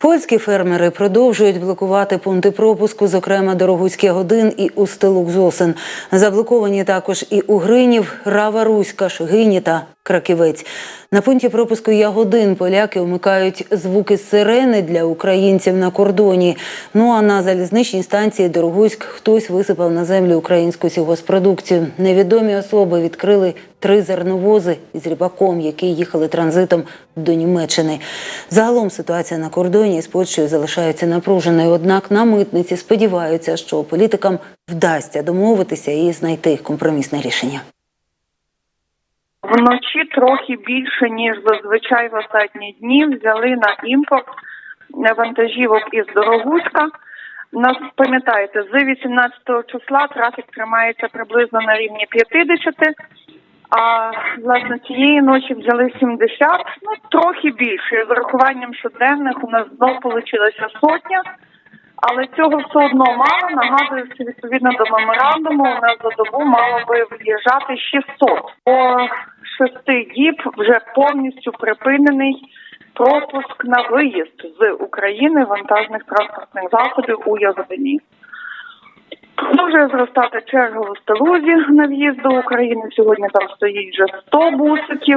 Польські фермери продовжують блокувати пункти пропуску, зокрема Дорогуцький годин і Устилук Зосин. Заблоковані також і Угринів, Рава Руська, Шигині та Краківець. На пункті пропуску Ягодин поляки вмикають звуки сирени для українців на кордоні. Ну а на залізничній станції Дорогуськ хтось висипав на землю українську сільгоспродукцію. Невідомі особи відкрили три зерновози з рібаком, які їхали транзитом до Німеччини. Загалом ситуація на кордоні з Польщею залишається напруженою. Однак на митниці сподіваються, що політикам вдасться домовитися і знайти компромісне рішення. Вночі трохи більше ніж зазвичай в останні дні взяли на імпорт вантажівок із Дорогуська. Нас пам'ятаєте, з 18 числа трафік тримається приблизно на рівні 50, а власне цієї ночі взяли 70, ну трохи більше. З урахуванням щоденних у нас знов вийшла сотня. Але цього все одно мало. Нагадую, що відповідно до меморандуму у нас за добу мало би в'їжджати 600. По шести діб вже повністю припинений пропуск на виїзд з України вантажних транспортних засобів у Ягодині. Продовжує зростати черга в Остелузі на в'їзд до України. Сьогодні там стоїть вже 100 бусиків.